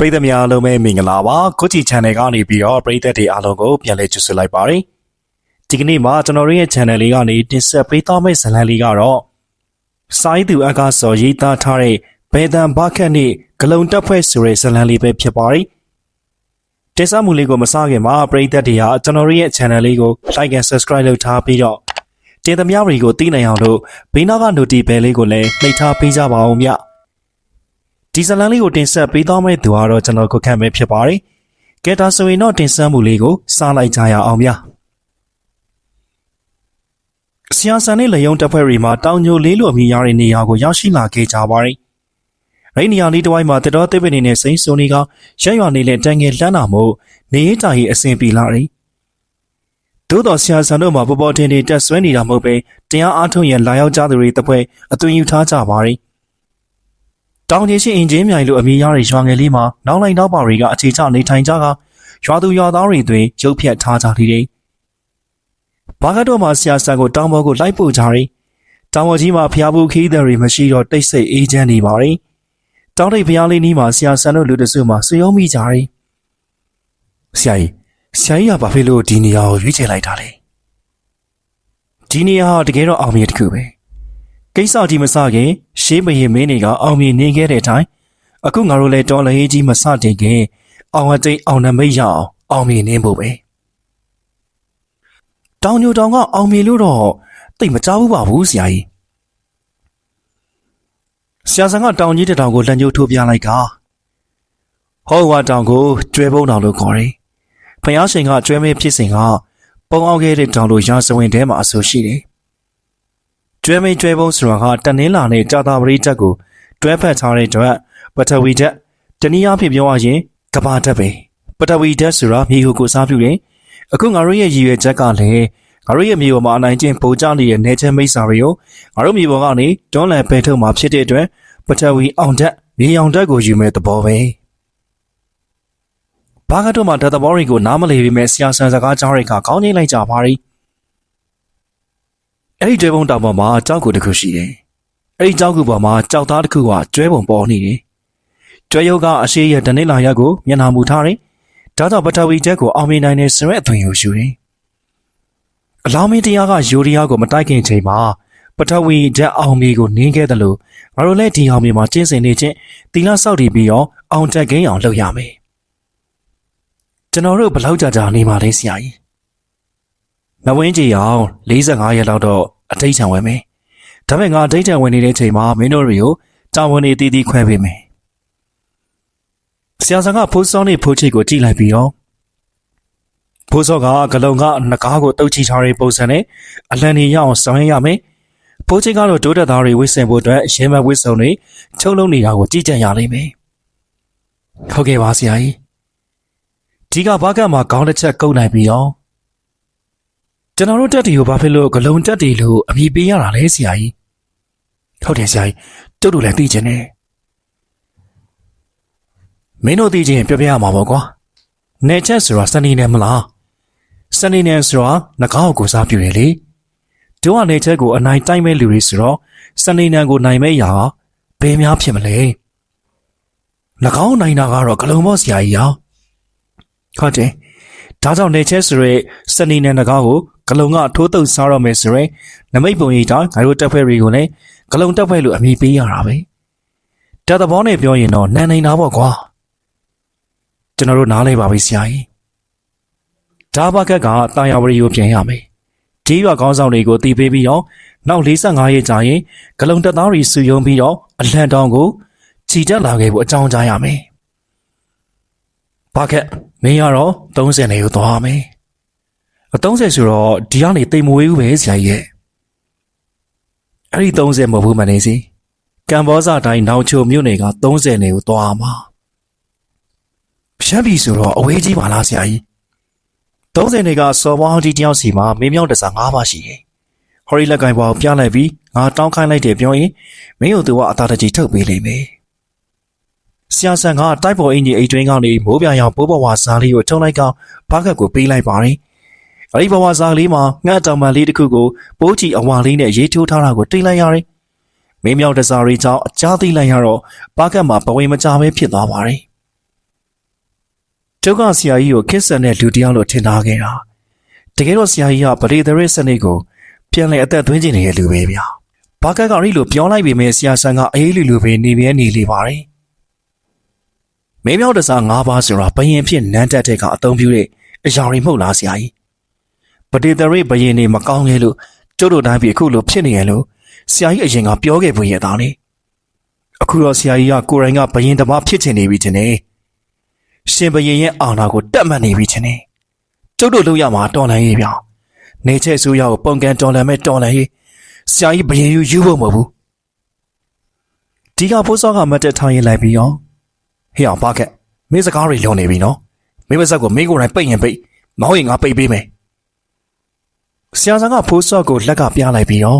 ပရိသတ်များအားလုံးပဲမင်္ဂလာပါကိုချီ channel ကနေပြီးတော့ပရိသတ်တွေအားလုံးကိုပြန်လည်ကြိုဆိုလိုက်ပါတယ်ဒီကနေ့မှာကျွန်တော်တို့ရဲ့ channel လေးကနေတင်ဆက်ပေးသွားမယ့်ဇာတ်လမ်းလေးကတော့စိုင်းသူအကားစော်ရေးသားထားတဲ့ဘယ်တန်ဘခက်နဲ့ဂလုံတက်ဖွဲ့ဆိုတဲ့ဇာတ်လမ်းလေးပဲဖြစ်ပါတယ်တင်ဆက်မှုလေးကိုမစခင်မှာပရိသတ်တွေဟာကျွန်တော်တို့ရဲ့ channel လေးကို like and subscribe လုပ်ထားပြီးတော့တင်သမျှတွေကိုသိနိုင်အောင်လို့ဘေးနားက notification bell လေးကိုလည်းနှိပ်ထားပေးကြပါဦးမြတ် ဒီဇာတ်လမ်းလေးကိုတင်ဆက်ပေးသွားမယ့်သူကတော့ကျွန်တော်ကိုခန့်ပဲဖြစ်ပါတယ်ကဲဒါဆိုရင်တော့တင်ဆက်မှုလေးကိုစလိုက်ကြရအောင်မြတ်ဆရာဆန်နဲ့လေယုံတပ်ဖွဲ့တွေမှာတောင်ညိုလေးလိုအမည်ရတဲ့နေရာကိုရောက်ရှိလာခဲ့ကြပါတယ်အဲ့ဒီနေရာလေးတစ်ဝိုက်မှာတတော်သစ်ပင်တွေနဲ့စိမ့်စုံတွေကရက်ရွာနေနဲ့တန်ငယ်လှမ်းတာမို့နေရေးတာကြီးအဆင်ပြေလာတယ်။သို့တော်ဆရာဆန်တို့မှာပေါ်ပေါ်တင်တင်တက်ဆွဲနေတာမဟုတ်ပဲတရားအားထုတ်ရင်လာရောက်ကြသူတွေတပွဲအသွင်ယူထားကြပါတယ်။ တောင်ကြီးရှိအင်ဂျင်မြိုင်လိုအမည်ရတဲ့ရွာငယ်လေးမှာနောက်လိုက်နောက်ပါတွေကအခြေချနေထိုင်ကြကရွာသူရွာသားတွေတွင်ရုပ်ဖြတ်ထားကြတယ်။ဘာကတော့မှဆရာဆန်ကိုတောင်ပေါ်ကိုလိုက်ပို့ကြတယ်။တောင်ပေါ်ကြီးမှာဖျားဘူးခီးတဲ့တွေမရှိတော့တိတ်ဆိတ်အေးချမ်းနေပါတယ်။တောင်းတိတ်ဖျားလေးနီးမှာဆရာဆန်တို့လူတစုမှာဆွေးယုံမိကြတယ်။ဆရာကြီးဆရာကြီးကဘာဖြစ်လို့ဒီနေရာကိုရွေးချယ်လိုက်တာလဲ။ဒီနေရာဟာတကယ်တော့အောင်မြင်တစ်ခုပဲ။ ကိစ္စကြီးမစခင်ရှေးမရင်မင်းတွေကအောင်မြင်နေခဲ့တဲ့အတိုင်းအခုငါတို့လည်းတော်လဟေးကြီးမစတင်ခင်အောင်အတိတ်အောင်နမိတ်ရအောင်အောင်မြင်နေဖို့ပဲ။တောင်ညိုတောင်ကအောင်မြင်လို့တော့တိတ်မကြောက်ဘူးပါဘူးဆရာကြီး။ဆရာဆန်ကတောင်ကြီးတစ်တောင်ကိုလက်ညှိုးထိုးပြလိုက်ကဟောဝါတောင်ကိုကျွဲပုံးတောင်လို့ခေါ်တယ်။ဖယားရှင်ကကျွဲမဲဖြစ်စဉ်ကပုံအောင်ခဲ့တဲ့တောင်လို့ရာဇဝင်ထဲမှာအဆိုရှိတယ်။ ကျွဲမဲကျွဲပုံးဆိုတာကတနင်္လာနဲ့ကြာတာပရိတက်ကိုတွဲဖက်ထားတဲ့အတွက်ပထဝီဓာတ်တနည်းအားဖြင့်ပြောရရင်ကဘာဓာတ်ပဲပထဝီဓာတ်ဆိုတာမြေကိုကိုစားပြုတယ်။အခုငါတို့ရဲ့ရည်ရွယ်ချက်ကလည်းငါတို့ရဲ့မြေပေါ်မှာအနိုင်ကျင့်ပုံကြနေတဲ့နေချမ်းမိတ်ဆာတွေကိုငါတို့မြေပေါ်ကနေတွန်းလှန်ပယ်ထုတ်မှာဖြစ်တဲ့အတွက်ပထဝီအောင်ဓာတ်မြေအောင်ဓာတ်ကိုယူမဲ့သဘောပဲဘာကတော့မှဓာတ်သဘောတွေကိုနားမလည်ပေမဲ့ဆရာဆန်စကားကြားတွေကခေါင်းငိမ့်လိုက်ကြပါရီ အဲ့ဒီကျွဲပုံတောင်ပေါ်မှာကြောက်ကူတစ်ခုရှိတယ်အဲ့ဒီကြောက်ကူပေါ်မှာကြောက်သားတစ်ခုကကျွဲပုံပေါ်နေတယ်ကျွဲရုပ်ကအရှိရဒနိလာရက်ကိုမျက်နှာမူထားတယ်ဒါကြောင့်ပထဝီဓာတ်ကိုအောင်မြင်နိုင်တဲ့ဆိုရက်အသွင်ကိုယူတယ်အလောင်းမင်းတရားကယူရီးယားကိုမတိုက်ခင်ချိန်မှာပထဝီဓာတ်အောင်မီကိုနင်းခဲ့တယ်လို့ငါတို့လည်းဒီအောင်မီမှာကျင်းစင်နေချင်းတီလာဆောက်တည်ပြီးတော့အောင်တက်ခင်းအောင်လုပ်ရမယ်ကျွန်တော်တို့ဘလောက်ကြာကြာနေမှာလဲဆရာကြီး နဝင်းကြီးအောင်45ရက်လောက်တော့အထိတ်ထံဝင်မယ်ဒါပေမဲ့ငါအထိတ်ထံဝင်နေတဲ့ချိန်မှာမင်းတို့တွေကိုတာဝန်နေတည်တည်ခွဲပေးမယ်ဆရာဆန်ကဖိုးစောင်းနေဖိုးချိတ်ကိုကြည့်လိုက်ပြီးတော့ဖိုးစောကဂလုံကငကားကိုတုတ်ချီထားတဲ့ပုံစံနဲ့အလံနေရအောင်ဆောင်ရရမယ်။ဖိုးချင်းကတော့ဒိုးတက်သားတွေဝစ်ဆင်ဖို့အတွက်ရဲမဝစ်စုံတွေချုပ်လုံးနေတာကိုကြည့်ကြရလိမ့်မယ်။ဟုတ်ကဲ့ပါဆရာကြီး။ဒီကဘာကမှာခေါင်းတစ်ချက်ကုတ်နိုင်ပြီးတော့ ကျွန်တော်တို့တက်တီကိုဘာဖြစ်လို့ဂလုံတက်တီလို့အမည်ပေးရတာလဲဆရာကြီး။ဟုတ်တယ်ဆရာကြီး။ကျုပ်တို့လည်းသိချင်တယ်။မင်းတို့သိချင်ပြောပြရမှာပေါ့ကွာ။နေချက်ဆိုတာစနေနယ်မလား။စနေနယ်ဆိုတာငကောက်ကိုစားပြတယ်လေ။တို့ကနေချက်ကိုအနိုင်တိုက်မဲ့လူတွေဆိုတော့စနေနယ်ကိုနိုင်မဲ့ရာဘယ်များဖြစ်မလဲ။ငကောက်နိုင်တာကတော့ဂလုံဘော့ဆရာကြီးရော။ဟုတ်တယ်။ဒါကြောင့်နေချက်ဆိုရဲစနေနယ်ငကောက်ကို ဂလုံကထိုးတုပ်စားရမယ်ဆိုရဲနမိတ်ပုံရိပ်တိုင်းငါတို့တက်ဖွဲ့တွေကိုလည်းဂလုံတက်ဖွဲ့လို့အမည်ပေးရတာပဲ။တက်သဘောနဲ့ပြောရင်တော့နန်နေတာပေါ့ကွာ။ကျွန်တော်တို့နားလဲပါပြီဆရာကြီးဒါဘကက်ကတာယာဝရီကိုပြန်ရမယ်ဒီရွာကောင်းဆောင်တွေကိုတီးပေးပြီးတော့နောက်45ရက်ကြာရင်ဂလုံတက်သားတွေစုယုံပြီးတော့အလံတောင်ကိုခြိတက်လာခဲ့ဖို့အကြောင်းကြားရမယ်ဘကက်မင်းကတော့30နေကိုသွားမယ် အ30ဆိုတော့ဒီကနေတိမ်မဝေးဘူးပဲဆရာကြီးရဲ့အဲ့ဒီ30မဟုတ်ဘူးမနေစီကံဘောဇတိုင်းနောက်ချိုမြို့နယ်က30နေကိုသွားမှာဖြတ်ပြီဆိုတော့အဝေးကြီးပါလားဆရာကြီး30နေကစော်ဘောင်းကြီးတယောက်စီမှာမင်းမြောက်တစား၅ပါးရှိတယ်ဟော်ရီလက်ကင်ပွားကိုပြလိုက်ပြီးငါတောင်းခိုင်းလိုက်တယ်ပြောရင်မင်းတို့သူကအသာတကြီးထုတ်ပေးလိမ့်မယ်ဆရာဆန်ကတိုက်ပေါ်အင်ကြီးအိတ်တွင်းကနေမိုးပြရောင်ပိုးပေါ်ဝါစားလေးကိုထုံလိုက်ကဘားကတ်ကိုပေးလိုက်ပါတယ် အဲ့ဒီဘဝစားလေးမှာငှက်တောင်ပန်လေးတစ်ခုကိုပိုးချီအဝါလေးနဲ့ရေးထိုးထားတာကိုတိတ်လိုက်ရတယ်မင်းမြောက်တစားရီကြောင့်အကြားသိလိုက်ရတော့ဘားကတ်မှာပဝေမကြပဲဖြစ်သွားပါတယ်ကျုပ်ကဆရာကြီးကိုခစ်ဆန်တဲ့လူတစ်ယောက်လို့ထင်ထားခဲ့တာတကယ်တော့ဆရာကြီးကပရိသေရစ်စနစ်ကိုပြန်လည်အသက်သွင်းခြင်းနေတဲ့လူပဲဗျာဘာကတ်ကအဲ့လိုပြောလိုက်ပေမဲ့ဆရာဆန်ကအေးလူလူပဲနေပြဲနေလေပါတယ်မင်းမြောက်တစား၅ပါးဆိုတာဘယင်ဖြစ်နန်းတက်တဲ့ကအသုံးပြုတဲ့အရာတွေမဟုတ်လားဆရာကြီး ပရိသေရစ်ဘယင်နေမကောင်းလေလို့ကျုပ်တို့တိုင်းပြည်အခုလိုဖြစ်နေရလို့ဆရာကြီးအရင်ကပြောခဲ့ပွင့်ရတာလေအခုတော့ဆရာကြီးကကိုယ်တိုင်ကဘယင်တစ်ပါးဖြစ်ချင်နေပြီတင်နေရှင်ဘယင်ရဲ့အာဏာကိုတက်မှတ်နေပြီတင်နေကျုပ်တို့လုပ်ရမှာတော်လန်ရေးဗျာနေချက်ဆိုးရကိုပုံကန်တော်လန်မဲ့တော်လန်ရေးဆရာကြီးဘယင်ယူယူဖို့မဟုတ်ဘူးဒီကဖိုးစောကမတ်တက်ထားရင်လိုက်ပြီးရောဟေ့အောင်ပါခက်မင်းစကားတွေလွန်နေပြီနော်မင်းမဆက်ကိုမင်းကိုယ်တိုင်ပိတ်ရင်ပိတ်မဟုတ်ရင်ငါပိတ်ပေးမယ် ဆရာဆန်ကဖိုးစောကိုလက်ကပြလိုက်ပြီးရော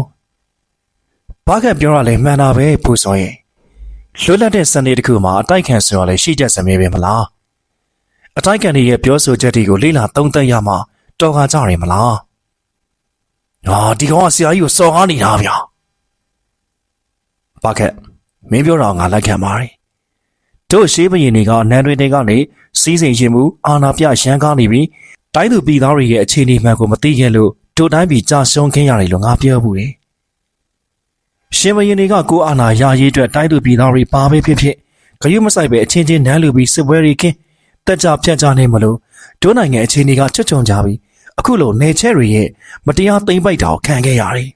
ဘာခက်ပြောရလဲမှန်တာပဲဖိုးစောရဲ့လွတ်လပ်တဲ့စနေတစ်ခုမှာအတိုက်ခံဆိုရလဲရှိချက်စမြဲပဲမလားအတိုက်ခံတွေရဲ့ပြောဆိုချက်တွေကိုလေ့လာသုံးသပ်ရမှာတော်ကားကြရမလားဟာဒီကောင်ကဆရာကြီးကိုစော်ကားနေတာဗျာဘာခက်မင်းပြောတာငါလက်ခံပါတယ်တို့ရှေးဘရင်တွေကအနန်းတွေတွေကနေစီးစိမ်ရှင်မှုအာနာပြရန်ကားနေပြီးတိုင်းသူပြည်သားတွေရဲ့အခြေအနေမှန်ကိုမသိခဲ့လို့ တို့တိုင်းပြည်ကြာရှုံးခင်းရတယ်လို့ငါပြောဘူးလေရှင်ဘရင်တွေကကိုအာနာရာရေးအတွက်တိုင်းသူပြည်သားတွေပါပဲဖြစ်ဖြစ်ဂရုမစိုက်ပဲအချင်းချင်းနန်းလူပြီးစစ်ပွဲတွေခင်းတက်ကြဖြတ်ကြနေမလို့တို့နိုင်ငံအခြေအနေကချွတ်ချုံကြပြီးအခုလိုနေချက်တွေရဲ့မတရားသိမ့်ပိုက်တာကိုခံခဲ့ရတယ်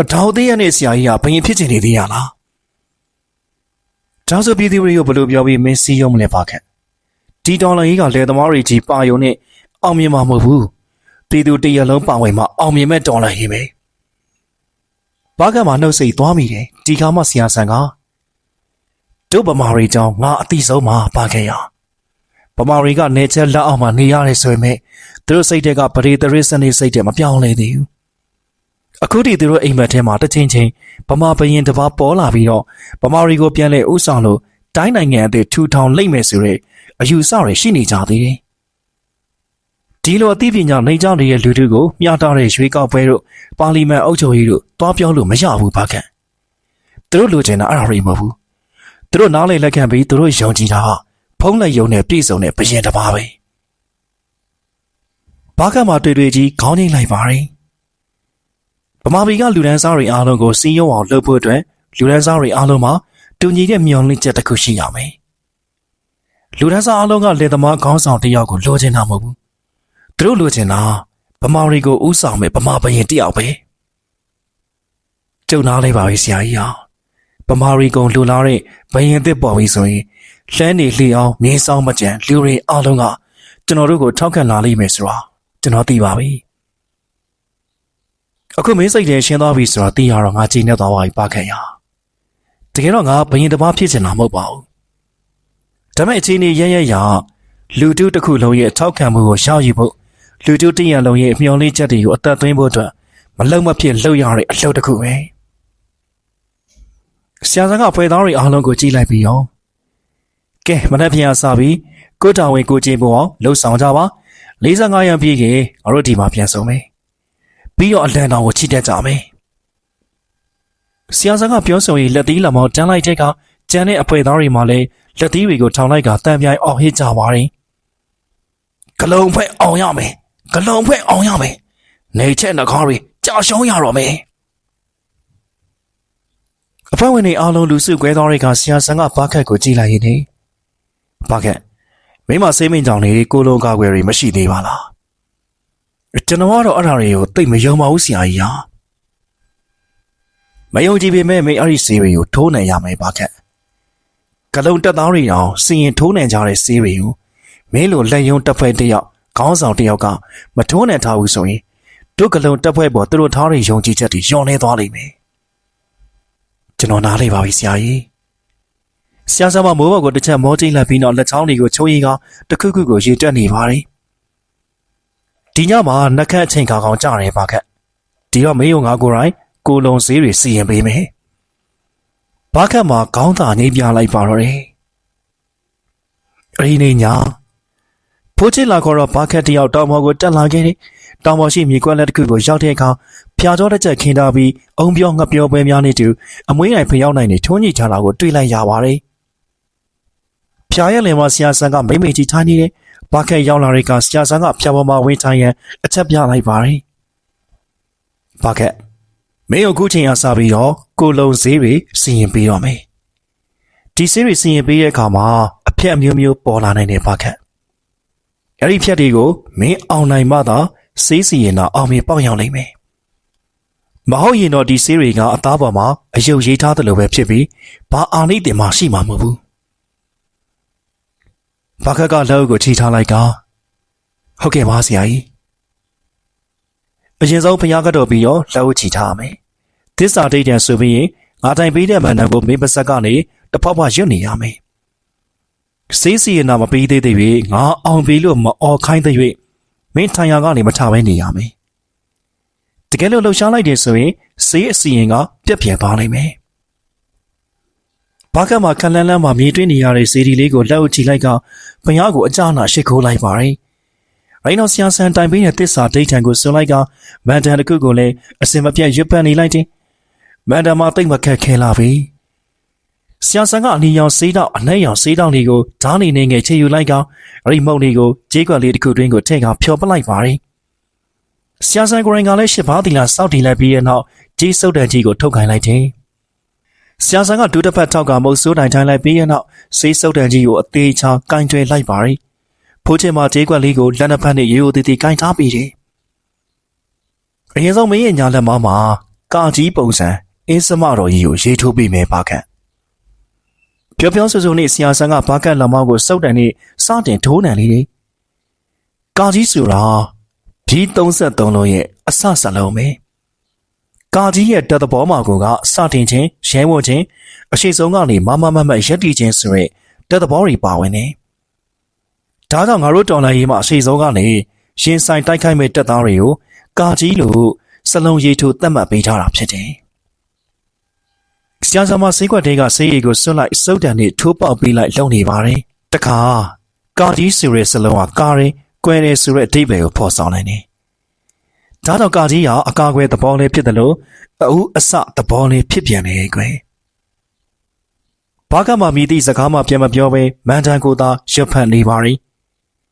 အထောက်သေးရတဲ့ဆရာကြီးကဘယင်ဖြစ်ချင်နေသေးရလားဒါဆိုပြည်သူတွေကိုဘယ်လိုပြောပြီးမင်းစီးရုံးမလဲပါခက်ဒီတော်လိုင်းကြီးကလေသမားတွေကြီးပါယုံနဲ့အောင်မြင်မှာမဟုတ်ဘူး ပြည်သူတရလုံးပါဝင်မှာအောင်မြင်မဲ့တော်လိုင်းကြီးပဲဘာကမှနှုတ်ဆက်သွားမိတယ်ဒီကမှဆရာဆန်ကတို့ဗမာတွေကြောင့်ငါအတိဆုံးမှာပါခဲ့ရဗမာတွေကနေချက်လက်အောက်မှာနေရတယ်ဆိုပေမဲ့သူတို့စိတ်တွေကပရိသရစ်စနေစိတ်တွေမပြောင်းလဲသေးဘူးအခုတည်းသူတို့အိမ်မက်ထဲမှာတစ်ချိန်ချင်းဗမာဘရင်တစ်ပါးပေါ်လာပြီးတော့ဗမာတွေကိုပြန်လဲဥဆောင်လို့တိုင်းနိုင်ငံအသစ်ထူထောင်လိုက်မယ်ဆိုတဲ့အယူဆတွေရှိနေကြသေးတယ် ဒီလိုအသိပညာနိုင်ကြတဲ့လူတို့ကိုမျှတတဲ့ရွေးကောက်ပွဲတို့ပါလီမန်အုပ်ချုပ်ရေးတို့တွားပြောလို့မရဘူးဘာကန်သူတို့လိုချင်တာအဲ့ဒါတွေမဟုတ်ဘူးသူတို့နားလေလက်ခံပြီးသူတို့ယုံကြည်တာဟာဖုံးလိုက်ယုံနဲ့ပြည့်စုံတဲ့ဘရင်တစ်ပါးပဲဘာကမှတွေ့တွေ့ကြီးခေါင်းငိမ့်လိုက်ပါတယ်ဗမာပြည်ကလူဒန်းစားတွေအားလုံးကိုစီးရုံအောင်လှုပ်ဖို့အတွက်လူဒန်းစားတွေအားလုံးမှာတူညီတဲ့မျှော်လင့်ချက်တစ်ခုရှိရမယ်လူဒန်းစားအားလုံးကလေသမားခေါင်းဆောင်တစ်ယောက်ကိုလိုချင်တာမဟုတ်ဘူး သူတို့လိုချင်တာဗမာတွေကိုဥဆောင်မဲ့ဗမာဘရင်တစ်ယောက်ပဲကျုံနာလေးပါပဲဆရာကြီးဟာဗမာရီကုံလူလာတဲ့ဘရင်အစ်စ်ပေါ်ပြီဆိုရင်လှမ်းနေလှအောင်မြင်းဆောင်မကြံလူတွေအားလုံးကကျွန်တော်တို့ကိုထောက်ခံလာလိမ့်မယ်ဆိုတာကျွန်တော်သိပါပြီအခုမင်းစိတ်ထဲရှင်းသွားပြီဆိုတာသိရတော့ငါကြည်နေသွားပါပြီပါခင်ရတကယ်တော့ငါဘရင်တစ်ပါးဖြစ်ချင်တာမဟုတ်ပါဘူးဒါပေမဲ့အချင်းကြီးရရရလူတုတစ်ခုလုံးရဲ့ထောက်ခံမှုကိုရှောက်ယူဖို့ လူတုတရလုံးရဲ့အမျော်လင့်ချက်တွေကိုအသက်သွင်းဖို့အတွက်မလုံမဖြစ်လှုပ်ရတဲ့အလှုပ်တစ်ခုပဲဆရာဆန်းကဖွဲ့သားတွေအားလုံးကိုကြည့်လိုက်ပြီးရောကဲမနေ့ပြန်စပြီးကိုတောင်ဝင်ကိုချင်းပေါ်အောင်လှုပ်ဆောင်ကြပါ45ရန်ပြည့်ခင်ငါတို့ဒီမှာပြန်ဆုံးမယ်ပြီးတော့အလန်တော်ကိုချိတက်ကြမယ်ဆရာဆန်းကပြောဆိုရင်လက်သီးလက်မောင်းတန်းလိုက်တဲ့ကကျန်တဲ့အဖွဲသားတွေမှလည်းလက်သီးတွေကိုထောင်လိုက်ကတန်ပြိုင်အောင်ဟစ်ကြပါတယ်ဂလုံဖွဲ့အောင်ရမယ် ဂလုံဖွဲ့အောင်ရမယ်နေချက်နှကားတွေကြာရှုံးရတော့မယ်အဖွဲ့ဝင်တွေအားလုံးလူစုကွဲသွားတဲ့ကဆရာဆန်းကဘာခက်ကိုကြည့်လိုက်ရင်နေဘာခက်မိမစိမ့်မင်းကြောင့်နေကိုလုံးကားွယ်တွေမရှိသေးပါလားကျွန်တော်ကတော့အဲ့ဒါတွေကိုသိမယုံပါဘူးဆရာကြီးဟာမယုံကြည်ပေမဲ့မင်းအဲ့ဒီဆေးတွေကိုထိုးနိုင်ရမယ်ဘာခက်ကလုံတက်သားတွေအောင်စီရင်ထိုးနိုင်ကြတဲ့ဆေးတွေကိုမင်းလိုလက်ယုံတက်ဖွဲ့တစ်ယောက် ခေါင်းဆောင်တစ်ယောက်ကမထိုးနိုင်ထားဘူးဆိုရင်တို့ကလုံတက်ဖွဲ့ပေါ်သူတို့ထားတဲ့ယုံကြည်ချက်တွေညှော်နေသွားလိမ့်မယ်ကျွန်တော်နားလေပါပြီဆရာကြီးဆရာဆမမိုးဘော်ကိုတစ်ချက်မောကျိလိုက်ပြီးတော့လက်ချောင်းတွေကိုချိုးရီကတခုခုကိုရေတွက်နေပါတယ်ဒီညမှာနှက်ခတ်အချိန်ခါကောင်ကြတယ်ပါခက်ဒီတော့မေးုံငါကိုယ်တိုင်ကိုလုံစည်းတွေစီရင်ပေးမယ်ဘာခက်မှာခေါင်းသာငိမ့်ပြလိုက်ပါတော့တယ်အရင်နေညာ ဖိုးချစ်လာခေါ်တော့ဘာခက်တယောက်တောင်ပေါ်ကိုတက်လာခဲ့တယ်တောင်ပေါ်ရှိမြေကွက်လက်တစ်ခုကိုရောက်တဲ့အခါဖျားကြောတစ်ချက်ခင်းထားပြီးအုံပြောငှက်ပြောပွဲများနေတူအမွေးနိုင်ဖျောက်နိုင်နေထုံးညိချတာကိုတွေ့လိုက်ရပါတယ်ဖျားရက်လင်မဆရာဆန်ကမိမ့်မိတ်ကြီးထိုင်နေတယ်ဘာခက်ရောက်လာတဲ့ကဆရာဆန်ကဖျားပေါ်မှာဝင်ထိုင်ရန်အချက်ပြလိုက်ပါတယ်ဘာခက်မင်းအခုချိန်အစားပြီးတော့ကိုလုံးဈေးတွေစီရင်ပြီးတော့မယ်ဒီဈေးတွေစီရင်ပြီးတဲ့အခါမှာအဖြက်အမျိုးမျိုးပေါ်လာနိုင်တယ်ဘာခက် အဲ့ဒီဖြက်တွေကိုမင်းအောင်နိုင်မှသာစေးစီရင်တော့အောင်မြင်ပေါက်ရောက်နိုင်မယ်မဟုတ်ရင်တော့ဒီဆေးတွေကအသားပေါ်မှာအယုတ်ရေးထားတယ်လို့ပဲဖြစ်ပြီးဘာအာနိသင်မှရှိမှာမဟုတ်ဘူး။ဘာခက်ကလက်အုပ်ကိုထိထားလိုက်ကဟုတ်ကဲ့ပါဆရာကြီး။အရင်ဆုံးဖျားကတော့ပြီးတော့လက်အုပ်ချီထားရမယ်။သစ္စာဒိဋ္ဌံဆိုပြီးရင်ငါတိုင်ပေးတဲ့မန္တန်ကိုမင်းပါဆက်ကနေတဖောက်ဖောက်ရွတ်နေရမယ်။ စေးစီရင်နာမပေးသေးသေး၍ငါအောင်ပြီလို့မအော်ခိုင်းတဲ့၍မင်းထိုင်ရာကနေမထဘဲနေရမယ်။တကယ်လို့လှုပ်ရှားလိုက်တယ်ဆိုရင်စေးအစီရင်ကပြက်ပြက်သွားနိုင်မယ်။ဘာကမှခက်လန်းလန်းမှမြေတွင်းနေရတဲ့စေဒီလေးကိုလက်အုပ်ချီလိုက်ကဘုရားကိုအကြနာရှိခိုးလိုက်ပါတယ်။ရိုင်းတော်ဆရာဆန်တိုင်ပေးတဲ့တစ္ဆာဒိဋ္ဌံကိုဆွန်လိုက်ကမန်တန်တစ်ခုကိုလည်းအစင်မပြတ်ရွတ်ပတ်နေလိုက်တယ်။မန်တန်မှာတိတ်မခက်ခဲလာပြီ။ ဆရာဆန်ကအနီရောင်စေးတော့အနှဲ့ရောင်စေးတော့လေးကိုဓာတ်နေနေငယ်ချေယူလိုက်ကအဲ့ဒီမုံလေးကိုကြေးကွက်လေးတစ်ခုတွင်းကိုထည့်ကဖျော်ပလိုက်ပါတယ်။ဆရာဆန်ကိုရင်ကလည်းရှစ်ပါးတီလာစောက်တီလိုက်ပြီးတဲ့နောက်ကြေးစုပ်တန်ကြီးကိုထုတ်ခိုင်းလိုက်တယ်။ဆရာဆန်ကဒုတစ်ဖက်ထောက်ကမုတ်ဆိုးတိုင်ထိုင်လိုက်ပြီးတဲ့နောက်စေးစုပ်တန်ကြီးကိုအသေးချာကင်တွယ်လိုက်ပါတယ်။ဖိုးချင်မကြေးကွက်လေးကိုလက်နှစ်ဖက်နဲ့ရိုးရိုးသေးသေးကင်ထားပြီးတယ်။အရင်ဆုံးမင်းရဲ့ညာလက်မမှာကာကြီးပုံစံအင်းစမတော်ကြီးကိုရေးထိုးပြီးမယ်ပါခန့်။ ပြောပြောဆိုဆိုနဲ့ဆရာဆန်ကဘာကတ်လက်မောင်းကိုစုပ်တန်နဲ့စတင်ထိုးနံလေးတယ်။ကာကြီးဆိုတာဒီ33လုံးရဲ့အစစလုံးပဲကာကြီးရဲ့တက်သဘောမှာကိုကစတင်ခြင်းရဲဝတ်ခြင်းအရှိဆုံးကနေမမမမရက်တီခြင်းဆိုရဲတက်သဘောတွေပါဝင်နေဒါကြောင့်ငါတို့တော်လိုင်းရေးမှာအရှိဆုံးကနေရင်ဆိုင်တိုက်ခိုက်မဲ့တက်သားတွေကိုကာကြီးလို့စလုံးရေးထိုးသတ်မှတ်ပေးထားတာဖြစ်တယ် ဆရာသမားစေးကွက်တဲကဆေးရည်ကိုစွတ်လိုက်စုပ်တန်နဲ့ထိုးပေါက်ပေးလိုက်လုံနေပါတယ်တခါကာကြီးဆိုရဲစလုံးကကားရင်ကွဲတယ်ဆိုတဲ့အဓိပ္ပာယ်ကိုဖော်ဆောင်နိုင်တယ်။ဒါတော့ကာကြီးဟာအကာအကွယ်သဘောလေးဖြစ်တယ်လို့အူးအစသဘောလေးဖြစ်ပြန်နေကွယ်။ဘာကမှမိသည့်စကားမှပြန်မပြောဘဲမန်တန်ကိုသာရွတ်ဖတ်နေပါရီ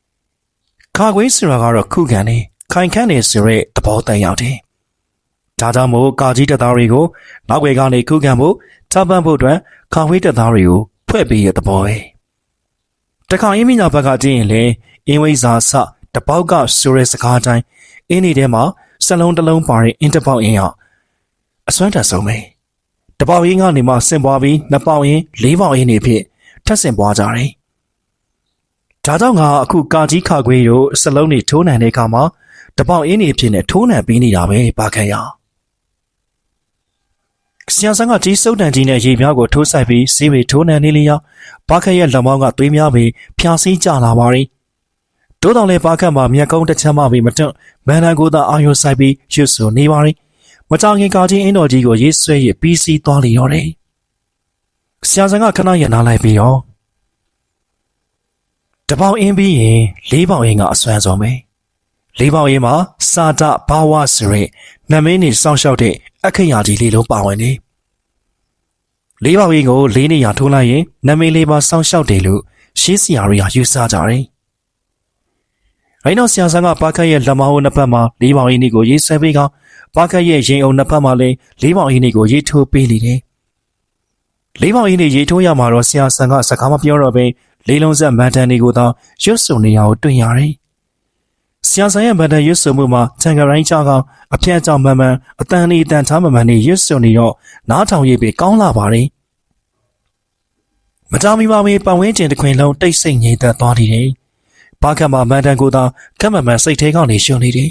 ။ခါခွေးဆိုတာကတော့ခုခံနေခိုင်ခန့်နေဆိုတဲ့သဘောတန်ရောက်တယ်။ ဒါကြောင့်မို့ကာကြီးတပ်သားတွေကိုနောက်ွယ်ကနေခုခံဖို့တပ်ပန်းဖို့အတွက်ခါခွေးတပ်သားတွေကိုဖွဲ့ပေးရတဲ့သဘောပဲ။တခါအင်းမိညာဘက်ကကြည့်ရင်လေအင်းဝိဇာဆတပေါက်ကဆိုရဲစကားတိုင်းအင်းဒီထဲမှာစလုံးတစ်လုံးပါတဲ့အင်းတပေါက်အင်းဟာအစွမ်းတန်ဆုံးပဲတပေါက်အင်းကနေမှဆင်ပွားပြီးနှစ်ပေါက်အင်းလေးပေါက်အင်းတွေဖြစ်ထပ်ဆင်ပွားကြတယ်ဒါကြောင့်ငါအခုကာကြီးခါခွေးတို့စလုံးတွေထိုးနှံတဲ့အခါမှာတပေါက်အင်းတွေဖြစ်နေထိုးနှံပြီးနေတာပဲပါခဲ့ရ ဆရာဆန်းကကြီးစုပ်တန်ကြီးနဲ့ရေပြားကိုထိုးဆိုင်ပြီးစီးပေထိုးနှံနေလျောက်ဘာခက်ရဲ့လက်မောင်းကသွေးများပြီးဖျားဆီးကြလာပါရီ။တိုးတော်လည်းပါခတ်မှာမြက်ကုန်းတစ်ချမ်းမှပြီးမတွန့်မန်နန်ကိုသာအာရုံစိုက်ပြီးရွတ်ဆိုနေပါရီ။မကြောင်ခင်ကာချင်းအင်းတော်ကြီးကိုရေးဆွဲရပြီးစီးသွားလေရောတယ်။ဆရာဆန်ကခဏရနားလိုက်ပြီးတော့တပေါင်အင်းပြီးရင်လေးပေါင်အင်းကအစွမ်းဆုံးပဲ။ လေးပေါင်အင်းမှာစာဒဘာဝဆိုရဲနမင်းနေစောင့်ရှောက်တဲ့အခရာကြီးလေးလုံးပါဝင်နေ။လေးပေါင်အင်းကိုလေးနေရထိုးလိုက်ရင်နမင်းလေးပါစောင့်ရှောက်တယ်လို့ရှေးစရာတွေကယူဆကြတယ်။ရိုင်းတော်ဆရာဆန်းကပါခတ်ရဲ့လက်မအုပ်နှစ်ဖက်မှာလေးပေါင်အင်းကိုရေးဆွဲပေးကပါခတ်ရဲ့ရင်အုံနှစ်ဖက်မှာလည်းလေးပေါင်အင်းကိုရေးထိုးပေးလေတယ်။လေးပေါင်အင်းရေးထိုးရမှာတော့ဆရာဆန်းကစကားမပြောတော့ဘဲလေးလုံးဆက်မန်တန်တွေကိုသာရွတ်စုံနေရကိုတွေ့ရတယ်။ ဆရာဆန်းရဲ့မန်တန်ရွတ်စုံမှုမှာတန်ကရိုင်းချကအပြတ်အကြောင်းမှန်မှန်အတန်လေးတန်ထားမှန်မှန်နဲ့ရွတ်စုံနေတော့နားထောင်ရေးပဲကောင်းလာပါတယ်။မတော်မီပါမေပတ်ဝန်းကျင်တစ်ခွင်လုံးတိတ်ဆိတ်ငြိမ်သက်သွားတယ်။ဘာကမှမန်တန်ကိုသာကမ်းမမှန်စိတ်ထဲကနေရှုံနေတယ်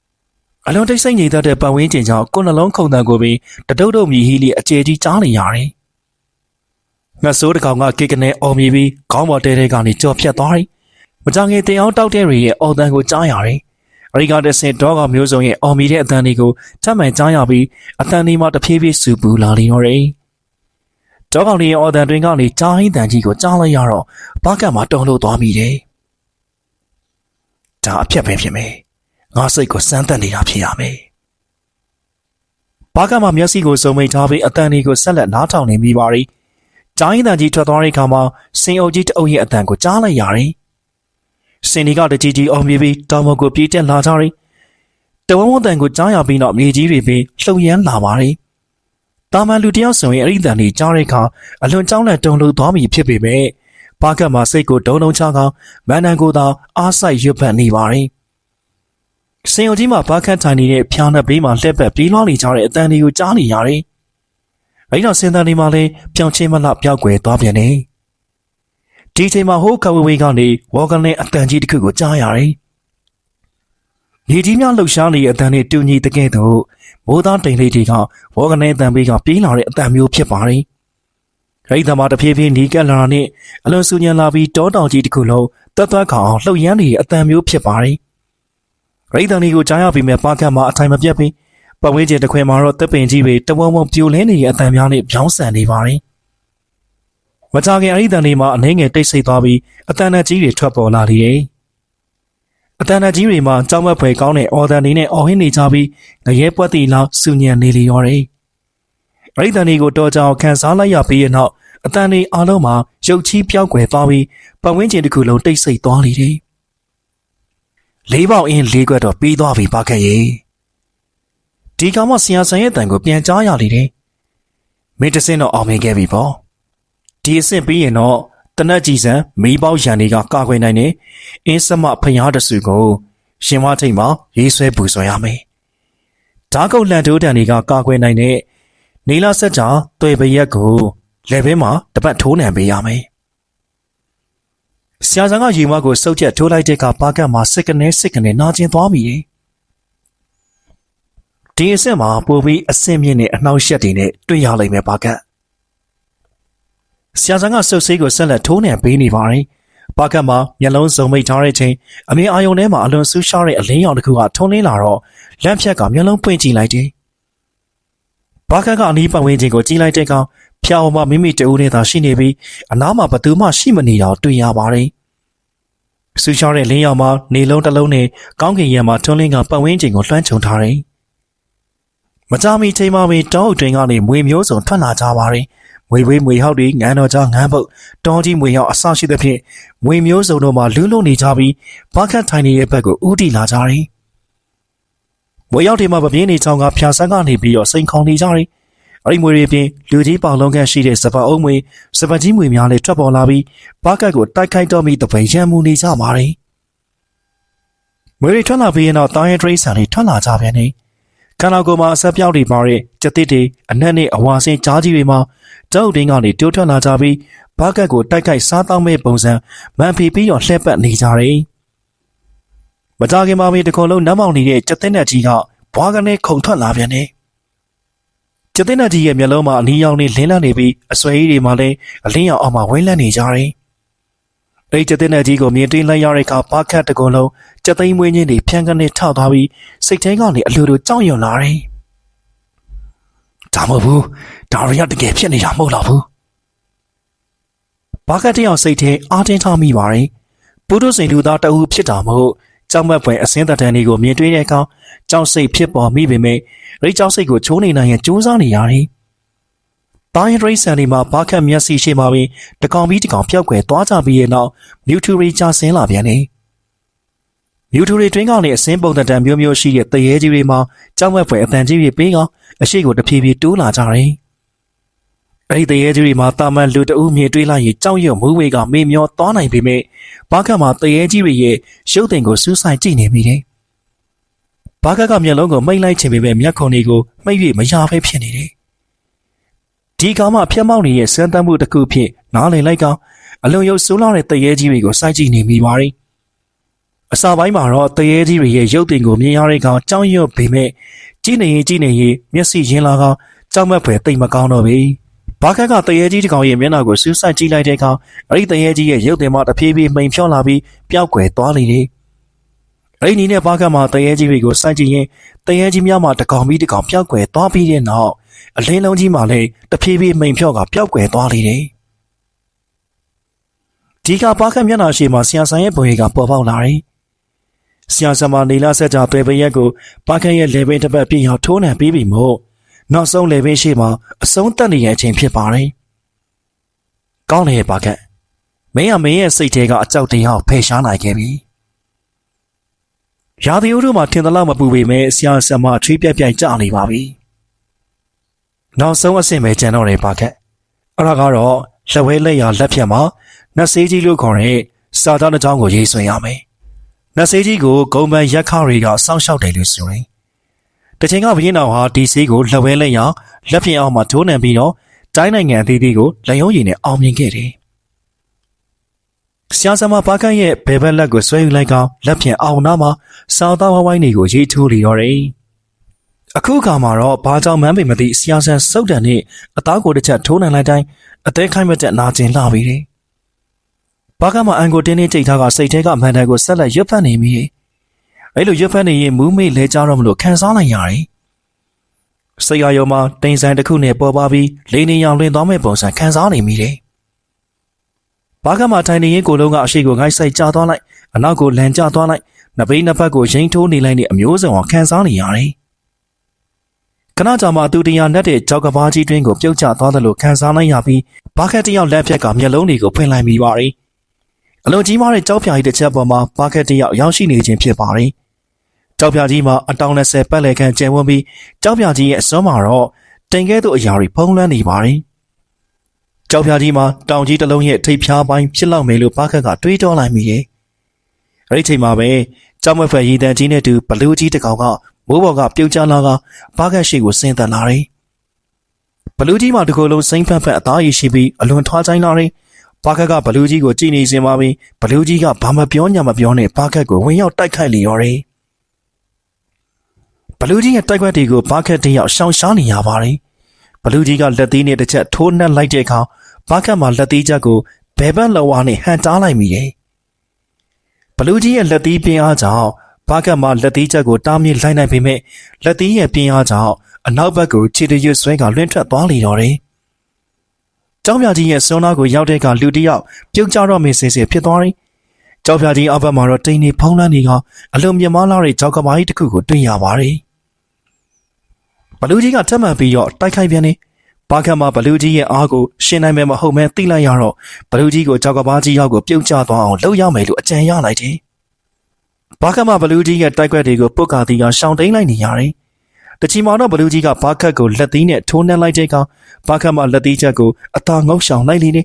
။အလွန်တိတ်ဆိတ်ငြိမ်သက်တဲ့ပတ်ဝန်းကျင်ကြောင့်ကိုယ်နှလုံးခုန်တန်ကိုပြီးတတုတ်တုတ်မြည်ဟီးလေးအကျယ်ကြီးကြားနေရတယ်။ငှက်ဆိုးတစ်ကောင်ကကိကနေအော်မြည်ပြီးခေါင်းပေါ်တဲတဲကနေကြော်ဖြတ်သွားတယ်။ မကြောင်ငယ်တင်အောင်တောက်တဲ့ရီရဲ့အော်တန်ကိုကြားရတယ်။အရိကတဆင်ဒေါကမျိုးစုံရဲ့အော်မြည်တဲ့အတန်လေးကိုထပ်မံကြားရပြီးအတန်လေးမှတဖြည်းဖြည်းစူပူလာနေရောတယ်။ဒေါကောင်လေးရဲ့အော်တန်တွင်ကနေကြားဟင်းတန်ကြီးကိုကြားလိုက်ရတော့ဘာကမှတုံလို့သွားမိတယ်။ဒါအဖြစ်ပဲဖြစ်မယ်ငါစိတ်ကိုစမ်းသပ်နေတာဖြစ်ရမယ်ဘာကမှမျက်စိကိုစုံမိတ်ထားပြီးအတန်လေးကိုဆက်လက်နားထောင်နေမိပါရီကြားရင်တန်ကြီးထွက်သွားတဲ့အခါမှာစင်အုပ်ကြီးတအုပ်ရဲ့အတန်ကိုကြားလိုက်ရတယ်။ စင်ဒီကတကြီးကြီးအောင်ပြေးပြီးတောင်ပေါ်ကိုပြေးတက်လာကြတယ်။တဝန်းဝန်းတန်ကိုကြားရပြီးတော့မြေကြီးတွေပင်လှုပ်ရမ်းလာပါတယ်။တာမန်လူတယောက်ဆိုရင်အဲ့ဒီတန်ကြီးကြားတဲ့အခါအလွန်ကြောက်လန့်တုန်လှုပ်သွားမိဖြစ်ပေမဲ့ဘာကတ်မှာစိတ်ကိုဒုံဒုံချကောင်မန်နန်ကိုသာအားဆိုင်ရွတ်ပတ်နေပါတယ်။စင်အုပ်ကြီးမှာဘာကတ်ထိုင်နေတဲ့ဖျားနှက်ဘေးမှာလှက်ပတ်ပြေးလွှားနေကြတဲ့အတန်တွေကိုကြားနေရတယ်။အဲ့တော့စင်တန်ဒီမှာလည်းပြောင်ချင်းမလှပျောက်ကွယ်သွားပြန်တယ်။ ဒီချိန်မှာဟိုးကဝေဝေးကနေဝေါ်ကန်နဲ့အတန်ကြီးတစ်ခုကိုကြားရတယ်။မြေကြီးများလှုပ်ရှားနေတဲ့အတန်နဲ့တူညီတကယ်တော့မိုးသားတိမ်လေးတွေကဝေါ်ကန်နဲ့အတန်ဘေးကပြေးလာတဲ့အတန်မျိုးဖြစ်ပါတယ်။ရိတ်သမားတဖြည်းဖြည်းနီးကပ်လာတာနဲ့အလွန်ဆူညံလာပြီးတောတောင်ကြီးတစ်ခုလုံးတက်သွက်ခေါအောင်လှုပ်ရမ်းနေတဲ့အတန်မျိုးဖြစ်ပါတယ်။ရိတ်တန်ဒီကိုကြားရပြီးမဲ့ပါကတ်မှာအထိုင်မပြတ်ပြီးပတ်ဝန်းကျင်တစ်ခွင်မှာတော့တပ်ပင်ကြီးတွေတဝုံဝုံပြိုလဲနေတဲ့အတန်များနဲ့ပြောင်းဆန်နေပါတယ်။ မကြခင်အဲ့ဒီတန်လေးမှာအနှင်းငယ်တိတ်ဆိတ်သွားပြီးအတန်တကြီးတွေထွက်ပေါ်လာလေတယ်။အတန်တကြီးတွေမှာကြောက်မက်ဖွယ်ကောင်းတဲ့အော်တန်တွေနဲ့အော်ဟင်းနေကြပြီးငရဲပွက်တီလောက်စူညံနေလေရောတယ်။အဲ့ဒီတန်လေးကိုတော့ကြောင်ခံစားလိုက်ရပြီးတဲ့နောက်အတန်လေးအလုံးမှာရုပ်ချီးပြောက်ွယ်သွားပြီးပတ်ဝန်းကျင်တစ်ခုလုံးတိတ်ဆိတ်သွားလေတယ်။လေးပေါင်အင်းလေးခွက်တော့ပြီးသွားပြီပါခဲ့ရဲ့။ဒီကောင်မဆရာဆန်ရဲ့တန်ကိုပြန်ကြားရလေတယ်။မင်းတစင်းတော့အောင်မြင်ခဲ့ပြီပေါ့။ ဒီအစ်စ်ပြီးရင်တော့တနက်ကြီးစံမီးပေါက်ရန်တွေကကာကွယ်နိုင်တဲ့အင်းစမဖျားတဆူကိုရှင်မထိတ်မှာရေးဆွဲပူဆွဲရမယ်။ဓာကုတ်လန်တိုးတန်တွေကကာကွယ်နိုင်တဲ့နေလာဆက်ကြာတွေ့ပရက်ကိုလက်ဘဲမှာတပတ်ထိုးနှံပေးရမယ်။ဆရာဆန်ကရေမကိုစုပ်ချက်ထိုးလိုက်တဲ့ကပါကတ်မှာစစ်ကနေစစ်ကနေနာကျင်သွားပြီ။ဒီအဆင့်မှာပိုပြီးအဆင့်မြင့်တဲ့အနှောက်အယှက်တွေနဲ့တွေ့ရလိမ့်မယ်ပါကတ် ဆရာဆန်ကစုပ်ဆေးကိုဆက်လက်ထိုးနှံပေးနေပါတယ်ပါကတ်မှာမျက်လုံးစုံမိတ်ထားတဲ့ချိန်အမေအာယုံထဲမှာအလွန်ဆူးရှားတဲ့အလင်းရောင်တစ်ခုကထုံးလင်းလာတော့လန့်ဖြတ်ကမျက်လုံးပွင့်ကြည့်လိုက်တယ်ပါကတ်ကအနီးပတ်ဝန်းကျင်ကိုကြည့်လိုက်တဲ့ကောင်ဖျားအောင်မှမိမိတူနဲ့သာရှိနေပြီးအနားမှာဘသူမှရှိမနေတော့တွေ့ရပါတယ်ဆူးရှားတဲ့လင်းရောင်မှာနေလုံးတစ်လုံးနဲ့ကောင်းကင်ရံမှာထွန်းလင်းကပတ်ဝန်းကျင်ကိုလွှမ်းခြုံထားတယ်မကြမီချိန်မှာပင်တောအုပ်တွင်ကနေမွေမျိုးစုံထွက်လာကြပါတယ်။ မွေဝေးမွေဟောက်တွေငန်းတော်ကြားငန်းပုတ်တောကြီးမွေဟောက်အဆရှိသဖြင့်မွေမျိုးစုံတို့မှာလူးလုံးနေကြပြီးဘခတ်ထိုင်နေတဲ့ဘက်ကိုဥတီလာကြတယ်။မွေရောက်တွေမှာပပြင်းနေချောင်းကဖျာဆန်းကနေပြီးတော့စိန်ခေါင်နေကြတယ်။အဲ့ဒီမွေတွေပြင်လူကြီးပေါင်လုံးခန့်ရှိတဲ့စပတ်အုံးမွေစပတ်ကြီးမွေများလည်းထွက်ပေါ်လာပြီးဘခတ်ကိုတိုက်ခိုက်တော့မိတပိန်ရံမှုနေကြပါတယ်။မွေတွေထွက်လာပြီးရင်တော့တားရဲဒရိတ်ဆန်တွေထွက်လာကြပြန်တယ်။ခန္ဓာကိုယ်မှာအဆက်ပြောက်တွေပါတဲ့ကြက်တစ်တွေအနက်နဲ့အဝါစင်းကြားကြီးတွေမှာ တောက်တင်းကနေတိုးထွက်လာကြပြီးဘာကတ်ကိုတိုက်ခိုက်စားတောင်းမဲ့ပုံစံမန်ဖီပြီးတော့လှည့်ပတ်နေကြတယ်။မကြခင်မှာပဲတခုံလုံးနမ်းမောင်နေတဲ့ကြက်တစ်နဲ့ကြီးကဘွားကနေခုန်ထွက်လာပြန်တယ်။ကြက်တစ်နဲ့ကြီးရဲ့မျက်လုံးမှာအနီရောင်နဲ့လင်းလန့်နေပြီးအဆွဲကြီးတွေမှာလည်းအလင်းရောင်အောက်မှာဝင်းလန့်နေကြတယ်။အဲ့ဒီကြက်တဲ့နဲ့ကြီးကိုမြင်တွေ့လိုက်ရတဲ့အခါဘာခတ်တကုံလုံးကြက်သိမ်းမွေးချင်းတွေဖြန်းကနေထောက်သွားပြီးစိတ်ထဲကနေအလိုလိုကြောက်ရွံ့လာတယ်။ ဒါမဟုတ်ဘူး။ဒါရီကတကယ်ဖြစ်နေတာမဟုတ်တော့ဘူး။ဘာခတ်တယောက်စိတ်ထဲအားတင်းထားမိပါတယ်။ပုထုဇဉ်လူသားတအူဖြစ်တာမဟုတ်ကြောက်မက်ဖွယ်အစင်းတတန်တွေကိုမြင်တွေ့တဲ့အခါကြောက်စိတ်ဖြစ်ပေါ်မိပေမဲ့ရိတ်ကြောက်စိတ်ကိုချိုးနေနိုင်ရင်စူးစမ်းနေရတယ်။တာရင်ရိတ်ဆန်ဒီမှာဘာခတ်မျက်စိရှိမှပင်တကောင်ပြီးတကောင်ပြောက်ွယ်သွားကြပြီးရဲ့နောက်မြူထူရီကြာဆင်းလာပြန်တယ်။ မြူထူရီတွင်းကနေအစင်းပုံတံမျိုးမျိုးရှိတဲ့တရေကြီးတွေမှာကြောက်မက်ဖွယ်အတန်ကြီးတွေပေးကအရှိကိုတဖြည်းဖြည်းတိုးလာကြတယ်။အဲ့ဒီတရေကြီးတွေမှာတာမန်လူတအုပ်မြင်တွေ့လိုက်ရင်ကြောက်ရွံ့မူးဝေကမေ့မျောသွားနိုင်ပေမဲ့ဘာခတ်မှာတရေကြီးတွေရဲ့ရုပ်တင်ကိုစူးစိုက်ကြည့်နေမိတယ်။ဘာခတ်ကမျက်လုံးကိုမိတ်လိုက်ချင်ပေမဲ့မျက်ခုံတွေကိုမှိတ်၍မရဘဲဖြစ်နေတယ်။ဒီကောင်မှဖျက်မောက်နေတဲ့စမ်းသပ်မှုတစ်ခုဖြစ်နားလည်လိုက်ကောင်အလွန်ရုပ်ဆိုးလာတဲ့တရေကြီးတွေကိုစိုက်ကြည့်နေမိပါတယ်။ အစာပိုင်းမှာတော့တရေကြီးတွေရဲ့ရုပ်တင်ကိုမြင်ရတဲ့ကောင်ကြောက်ရွံ့ပေမဲ့ကြည့်နေရင်ကြည့်နေရင်မျက်စိရင်းလာကောင်ကြောက်မက်ဖွယ်တိတ်မကောင်းတော့ပြီ။ဘာခက်ကတရေကြီးတစ်ကောင်ရဲ့မျက်နှာကိုစူးစိုက်ကြည့်လိုက်တဲ့ကောင်အဲ့ဒီတရေကြီးရဲ့ရုပ်တင်မှတဖြည်းဖြည်းမှိန်ဖြောလာပြီးပျောက်ကွယ်သွားလေတယ်။အဲ့ဒီနီးနဲ့ဘာခက်မှာတရေကြီးတွေကိုစိုက်ကြည့်ရင်တရေကြီးများမှာတစ်ကောင်ပြီးတစ်ကောင်ပျောက်ကွယ်သွားပြီးတဲ့နောက်အလင်းလုံးကြီးမှလည်းတဖြည်းဖြည်းမိန်ဖြော့ကပျောက်ကွယ်သွားလေတယ်။ဒီကပါခက်မျက်နှာရှိမှဆရာဆိုင်ရဲ့ပုံရိပ်ကပေါ်ပေါက်လာတယ်။ ဆရာဆံမနေလာဆက်ကြသွေပရက်ကိုပါခက်ရဲ့လေပင်တစ်ပတ်ပြည့်အောင်ထိုးနှံပြီးပြီမို့နောက်ဆုံးလေပင်ရှိမှအဆုံးတက်နေတဲ့အချိန်ဖြစ်ပါတယ်ကောင်းတယ်ပါကက်မင်းကမင်းရဲ့စိတ်ထဲကအကြောက်တရားကိုဖယ်ရှားနိုင်ခဲ့ပြီရာသီဥတုမှာထင်သလောက်မပူပေမဲ့ဆရာဆရာမအထွေးပြက်ပြက်ကြနေပါပြီနောက်ဆုံးအဆင့်ပဲကျန်တော့တယ်ပါကက်အဲ့ဒါကတော့လက်ဝဲလက်ရလက်ဖြတ်မှာနတ်ဆေးကြီးလို့ခေါ်တဲ့စာသားတစ်ချောင်းကိုရေးဆွဲရမယ် နတ်ဆေးကြီးကိုဂုံပန်ရက်ခတွေကစောင့်ရှောက်တယ်လို့ဆိုရင်တချိန်ကဘရင်တော်ဟာဒီဆေးကိုလက်ဝဲလက်ရလက်ဖြတ်အောင်မှာထိုးနှံပြီးတော့တိုင်းနိုင်ငံအသီးသီးကိုလက်ရုံးရည်နဲ့အောင်မြင်ခဲ့တယ်ဆရာဆမဘာကန်ရဲ့ဘယ်ဘက်လက်ကိုဆွဲယူလိုက်ကောင်လက်ဖြင့်အောင်နာမှာစောင်းသားဝိုင်းတွေကိုရေးထိုးလီတော့တယ်။အခုအခါမှာတော့ဘာကြောင့်မှန်းပေမသိဆရာဆန်စုတ်တန်နဲ့အသားကိုတစ်ချက်ထိုးနိုင်လိုက်တိုင်းအသေးခိုင်းမတဲ့နာကျင်လာပြီတယ်။ ဘာကမှအန်ကိုတင်းတင်းကြိတ်ထားကစိတ်ထဲကအမှန်တန်ကိုဆက်လက်ရွတ်ဖတ်နေမိတယ်။အဲလိုရွတ်ဖတ်နေရင်မူးမေ့လဲကြတော့မလို့ခံစားနိုင်ရတယ်။စိတ်အယုံမှာတိမ်ဆိုင်တစ်ခုနဲ့ပေါ်ပါပြီးလေနေရောင်လွင်သွားမဲ့ပုံစံခံစားနေမိတယ်။ဘာကမှထိုင်နေရင်ကိုလုံးကအရှိကိုငိုက်ဆိုင်ကျသွားလိုက်အနောက်ကိုလန်ကျသွားလိုက်နှစ်ပိနှစ်ဖက်ကိုရင်ထိုးနေလိုက်တဲ့အမျိုးစုံအောင်ခံစားနေရတယ်။ခဏကြာမှသူတရားနဲ့တဲ့ကြောက်ကဘာကြီးတွင်းကိုပြုတ်ကျသွားတယ်လို့ခံစားနိုင်ရပြီးဘာခက်တယောက်လက်ဖြက်ကမျက်လုံးတွေကိုဖွင့်လိုက်မိပါတယ်။ အလွန်ကြီးမားတဲ့ကြောက်ပြာကြီးတစ်ချက်ပေါ်မှာဘာခက်တယောက်ရောက်ရှိနေခြင်းဖြစ်ပါတယ်။ကြောက်ပြာကြီးမှာအတောင်20ပတ်လည်ခန့်ကျဲဝန်းပြီးကြောက်ပြာကြီးရဲ့အစွန်းမှာတော့တင်ကဲသို့အရာတွေဖုံးလွှမ်းနေပါတယ်။ကြောက်ပြာကြီးမှာတောင်ကြီးတစ်လုံးရဲ့ထိပ်ဖြားပိုင်းဖြစ်လောက်မယ်လို့ဘာခက်ကတွေးတောလိုက်မိတယ်။အဲ့ဒီချိန်မှာပဲကြောက်မက်ဖွယ်ရည်တန်ကြီးနဲ့တူဘလူးကြီးတစ်ကောင်ကမိုးပေါ်ကပြုတ်ကျလာကဘာခက်ရှိကိုဆင်းသက်လာတယ်။ဘလူးကြီးမှာတစ်ခုလုံးစိမ့်ဖက်ဖက်အသားရည်ရှိပြီးအလွန်ထွားချိုင်းလာတ ယ်။ဘာခက်ကဘလူးကြီးကိုကြည့်နေစင်ပါပြီးဘလူးကြီးကဘာမပြောညာမပြောနဲ့ဘာခက်ကိုဝင်ရောက်တိုက်ခိုက်လေရော်တယ်။ဘလူးကြီးရဲ့တိုက်ခွက်တွေကိုဘာခက်တယောက်ရှောင်ရှားနေရပါတယ်။ဘလူးကြီးကလက်သေးနဲ့တစ်ချက်ထိုးနှက်လိုက်တဲ့အခါဘာခက်မှာလက်သေးချက်ကိုဘယ်ဘက်လောဝါနဲ့ဟန်တားလိုက်မိတယ်။ဘလူးကြီးရဲ့လက်သေးပြင်းအားကြောင့်ဘာကတ်မှာလက်သေးချက်ကိုတားမြစ်လိုက်နိုင်ပေမဲ့လက်သေးရဲ့ပြင်းအားကြောင့်အနောက်ဘက်ကိုခြေတရွတ်ဆွဲကလွင့်ထွက်သွားလေတော့တယ်။ ကျောင်းပြကြီးရဲ့စွန်းသားကိုရောက်တဲ့ကလူတစ်ယောက်ပြုတ်ကျတော့မေစင်စင်ဖြစ်သွားတယ်။ကျောင်းပြကြီးအောက်ဘက်မှာတော့တိန်နေဖုံးလန်းနေကအလွန်မြတ်မားလာတဲ့ကြောက်ကမာကြီးတစ်ခုကိုတွေ့ရပါတယ်။ဘလူးကြီးကထပ်မံပြီးတော့တိုက်ခိုက်ပြန်နေဘာကတ်မှာဘလူးကြီးရဲ့အားကိုရှင်းနိုင်မယ်မဟုတ်မဲသိလိုက်ရတော့ဘလူးကြီးကိုကြောက်ကမာကြီးရောက်ကိုပြုတ်ကျသွားအောင်လှုပ်ရမယ်လို့အကြံရလိုက်တယ်။ဘာခတ်မဘလူးကြီးရဲ့တိုက်ကွက်တွေကိုပုတ်ကာတီကရှောင်တိန်လိုက်နေရတယ်။ တချီမာတော့ဘလူးကြီးကဘာခတ်ကိုလက်သီးနဲ့ထိုးနှက်လိုက်တဲ့အခါဘာခတ်မလက်သီးချက်ကိုအသာငုတ်ရှောင်လိုက်လေနေ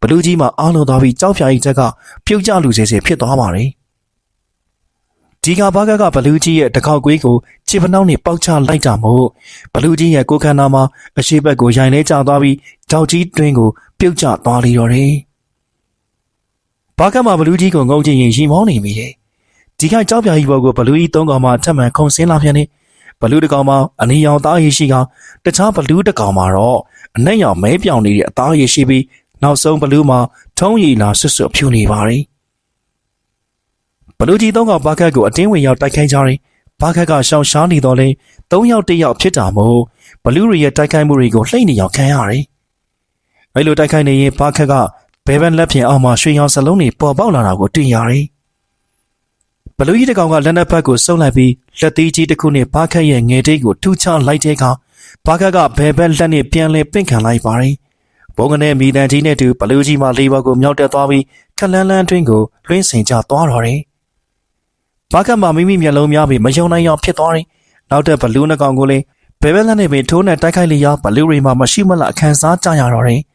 ဘလူးကြီးမှအားလုံးသွားပြီးကြောက်ဖြာကြီးချက်ကပြုတ်ကျလူစေစေဖြစ်သွားပါတယ်။ဒီကဘာခတ်ကဘလူးကြီးရဲ့တခေါက်ကွေးကိုခြေပနှောင်းနဲ့ပေါက်ချလိုက်တာမို့ဘလူးကြီးရဲ့ကိုယ်ခန္ဓာမှာအရှိဘက်ကိုရိုင်လဲကျသွားပြီးကြောက်ကြီးတွင်းကိုပြုတ်ကျသွားလေတော့တယ်။ဘာခတ်မဘလူးကြီးကိုငုံချင်ရင်ရီမောင်းနေမိတယ်။ဒီကကြောက်ပြာကြီးဘောကိုဘလူးကြီးသုံးကောင်မှထပ်မံခုံဆင်းလာပြန်နေ ဘလူးတစ်ကောင်မှအနီရောင်သားရည်ရှိကတခြားဘလူးတစ်ကောင်မှတော့အနက်ရောင်မဲပြောင်နေတဲ့အသားရည်ရှိပြီးနောက်ဆုံးဘလူးမှာထုံးရည်လာဆွတ်ဆွတ်ဖြူနေပါတယ်ဘလူးကြီးသုံးကောင်ဘာခက်ကိုအတင်းဝင်ရောက်တိုက်ခိုက်ကြတယ်ဘာခက်ကရှောင်ရှားနေတော့လဲ၃ယောက်တစ်ယောက်ဖြစ်တာမို့ဘလူးရီရဲ့တိုက်ခိုက်မှုတွေကိုလှိမ့်နေအောင်ခံရတယ်အဲလိုတိုက်ခိုက်နေရင်ဘာခက်ကဘဲဘန်လက်ဖြင့်အောက်မှာရွှေရောင်စလုံးတွေပေါ်ပေါက်လာတာကိုတွေ့ရတယ် ဘလူးကြီးတစ်ကောင်ကလက်နက်ဘက်ကိုဆုပ်လိုက်ပြီးလက်သေးကြီးတစ်ခုနဲ့ဘာခက်ရဲ့ငယ်တိတ်ကိုထူချလိုက်တဲ့အခါဘာခက်ကဘဲဘက်လက်နဲ့ပြန်လဲပင့်ခံလိုက်ပါတယ်။ဘုံကနေမိတန်ကြီးနဲ့တူဘလူးကြီးမှလေးဘက်ကိုမြောက်တက်သွားပြီးခလန်းလန်းတွင်းကိုလွှင်းစင်ကျသွားတော့တယ်။ဘာခက်မှမိမိမျက်လုံးများပြီးမယုံနိုင်အောင်ဖြစ်သွားတယ်။နောက်တဲ့ဘလူးနှကောင်ကိုလည်းဘဲဘက်လက်နဲ့ပင်ထိုးနဲ့တိုက်ခိုက်လျက်ဘလူးရီမှမရှိမလားအခန်းစားကြရတော့တယ်။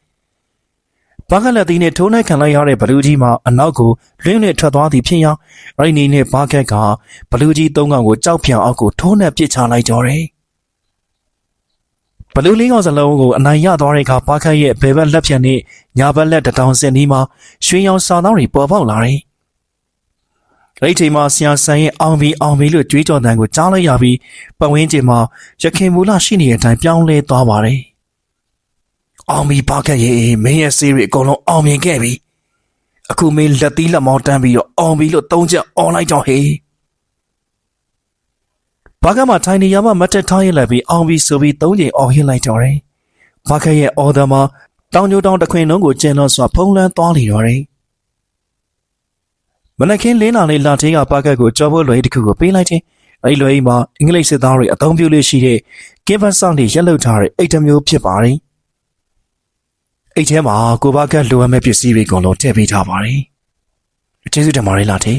ဘာကလက်သီးနဲ့ထိုးနှက်ခံလိုက်ရတဲ့ဘလူးကြီးမှာအနောက်ကိုလွင်းနဲ့ထွက်သွားသည်ဖြစ်ရာအဲ့ဒီနဲ့ဘာကက်ကဘလူးကြီးသုံးကောင်ကိုကြောက်ဖြံအောက်ကိုထိုးနှက်ပစ်ချလိုက်ကြတယ်ဘလူးလေးကောင်စလုံးကိုအနိုင်ရသွားတဲ့အခါဘာကက်ရဲ့ဘယ်ဘက်လက်ဖြန်နဲ့ညာဘက်လက်တထောင်စင်ဒီမှာရွှေရောင်စာသားတွေပေါ်ပေါက်လာတယ်အဲ့ဒီချိန်မှာဆရာဆန်ရဲ့အောင်ပြီးအောင်ပြီးလို့ကြွေးကြော်တန်ကိုကြားလိုက်ရပြီးပတ်ဝန်းကျင်မှာရခင်မူလရှိနေတဲ့အတိုင်းပြောင်းလဲသွားပါတယ် အောင်ပြီးဘာကက်ရဲ့မင်းရဲ့ဆေးတွေအကုန်လုံးအောင်မြင်ခဲ့ပြီအခုမင်းလက်သီးလက်မောင်းတန်းပြီးတော့အောင်ပြီးလို့သုံးချက်អော်လိုက်တော့ဟေးဘာကမှထိုင်နေရမှမတ်တက်ထားရလိုက်ပြီးအောင်ပြီးဆိုပြီးသုံးချိန်អော်ဟင်းလိုက်တော့တယ်ဘာကရဲ့အော်ဒါမှာတောင်ကျိုးတောင်တခွင်လုံးကိုကျင်းတော့စွာဖုံးလန်းသွားလေတော့တယ်မနက်ခင်းလင်းလာလေးလာသေးကပါကက်ကိုကြော်ဖို့လွယ်တစ်ခုကိုပေးလိုက်တယ်အဲ့လွယ်အိမ်မှာအင်္ဂလိပ်စစ်သားတွေအသုံးပြုလို့ရှိတဲ့ကင်းဖတ်ဆောင်တွေရက်လုထားတဲ့အိတ်တမျိုးဖြစ်ပါတယ် အိတ်ထဲမှာကိုဘာကတ်လိုအပ်မဲ့ပစ္စည်းတွေအကုန်လုံးထည့်ပေးထားပါတယ်ကျေးဇူးတင်ပါတယ်လာထေ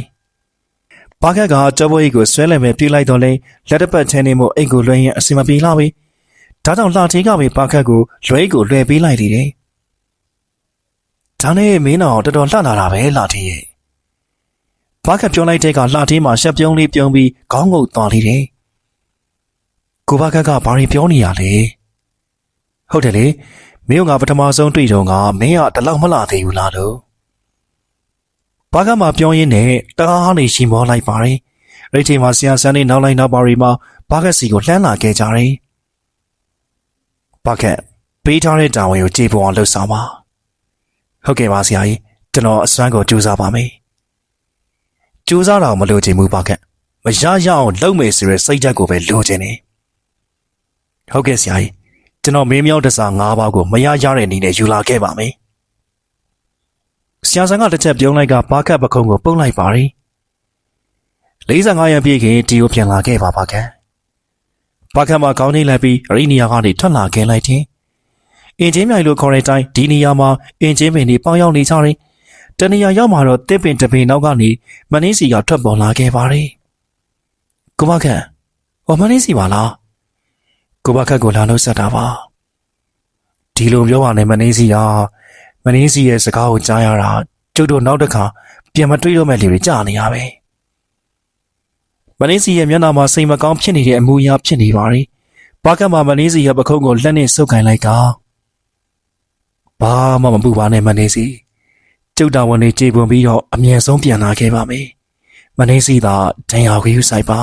ဘာကတ်ကကြောပွဲကြီးကိုဆွဲလည်မဲ့ပြေးလိုက်တော့လဲလက်တစ်ပတ်ထဲနေမို့အိတ်ကိုလွှဲရင်အစင်မပြေလာပြီဒါကြောင့်လာထေကပဲဘာကတ်ကိုလွှဲကိုလွှဲပေးလိုက်သေးတယ်ဒါနဲ့မင်းတော်တော်တော်လှလာတာပဲလာထေရဲ့ဘာကတ်ပြောလိုက်တဲ့ကလာထေမှာရှက်ပြုံးလေးပြုံးပြီးခေါင်းငုတ်သွားလိမ့်တယ်ကိုဘာကတ်ကဘာတွေပြောနေရလဲဟုတ်တယ်လေ မင်းကပထမဆုံးတွေ့တော့ကမင်းကတလောက်မလာသေးဘူးလားလို့ဘာကမှပြောရင်းနဲ့တကားဟာနေရှိမောလိုက်ပါတယ်အဲ့ဒီချိန်မှာဆရာဆန်းနေနောက်လိုက်နောက်ပါရီမှာဘာကစီကိုလှမ်းလာခဲ့ကြတယ်ဘာကပေးထားတဲ့တာဝန်ကိုကြေပွန်အောင်လုပ်ဆောင်ပါဟုတ်ကဲ့ပါဆရာကြီးကျွန်တော်အစွမ်းကိုကြိုးစားပါမယ်ကြိုးစားတာမလို့ချင်ဘူးဘာကမရရအောင်လုပ်မယ်ဆိုရယ်စိတ်ဓာတ်ကိုပဲလိုချင်တယ်ဟုတ်ကဲ့ဆရာကြီး ကျွန်တော်မင်းမြောက်တစား၅ပါးကိုမရရတဲ့နည်းနဲ့ယူလာခဲ့ပါမယ်။ဆရာဆန်ကတစ်ချက်ပြုံးလိုက်ကဘာကတ်ပခုံးကိုပုတ်လိုက်ပါရီ။45ရန်ပြည့်ခင်ဒီကိုပြန်လာခဲ့ပါဘာကတ်။ဘာကတ်မှာခေါင်းနှိမ့်လိုက်ပြီးအရိနီယာကနေထွက်လာခဲ့လိုက်တယ်။အင်ဂျင်မြိုင်လိုခေါ်တဲ့အတိုင်းဒီနေရာမှာအင်ဂျင်ပင်တွေပေါင်းရောက်နေကြတယ်။တနေရာရောက်မှာတော့တစ်ပင်တစ်ပင်နောက်ကနေမင်းစီကထွက်ပေါ်လာခဲ့ပါရီ။ကိုမကတ်ဟောမင်းစီပါလား။ ကိုဘခတ်ကိုလာလို့ဆက်တာပါဒီလိုပြောပါနဲ့မင်းစီကမင်းစီရဲ့စကားကိုကြားရတာကျုပ်တို့နောက်တစ်ခါပြန်မတွေးတော့မဲ့လေတွေကြာနေရပဲမင်းစီရဲ့မျက်နှာမှာစိတ်မကောင်းဖြစ်နေတဲ့အမူအရာဖြစ်နေပါလေဘာကမှမင်းစီရဲ့ပခုံးကိုလက်နဲ့ဆုပ်ကန်လိုက်ကဘာမှမပူပါနဲ့မင်းစီကျုပ်တော်ဝန်နေကြေပွန်ပြီးတော့အမြဲဆုံးပြန်လာခဲ့ပါမယ်မင်းစီသာဒဏ်ရာကိုယူဆိုင်ပါ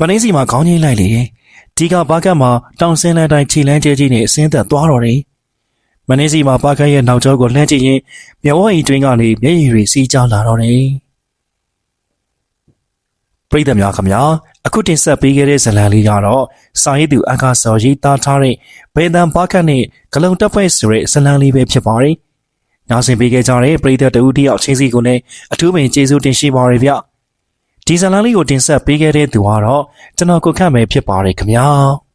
မင်းစီမှာခေါင်းကြီးလိုက်လေဒီကဘာကတ်မှာတောင်စင်းလန်းတိုင်းခြေလန်းကျဲကြီးနဲ့အစင်းသက်သွားတော့တယ်မင်းစီမှာဘာကတ်ရဲ့နောက်ကျောကိုလှမ်းကြည့်ရင်မျက်ဝန်းအိမ်တွင်းကနေမျက်ရည်တွေစီးကျလာတော့တယ်ပရိသတ်များခင်ဗျာအခုတင်ဆက်ပေးခဲ့တဲ့ဇာတ်လမ်းလေးကတော့စာရေးသူအကာစော်ရေးသားထားတဲ့ဘေဒံဘာကတ်နဲ့ဂလုံတက်ဖွဲ့ဆိုတဲ့ဇာတ်လမ်းလေးပဲဖြစ်ပါတယ်။နားဆင်ပေးခဲ့ကြတဲ့ပရိသတ်တဦးတယောက်ချင်းစီကိုလည်းအထူးပင်ကျေးဇူးတင်ရှိပါရဗျ။ ဒီဇာတ်လမ်းလေးကိုတင်ဆက်ပေးခဲ့တဲ့သူကတော့ကျွန်တော်ကိုခန့်ပဲဖြစ်ပါတယ်ခင်ဗျာ။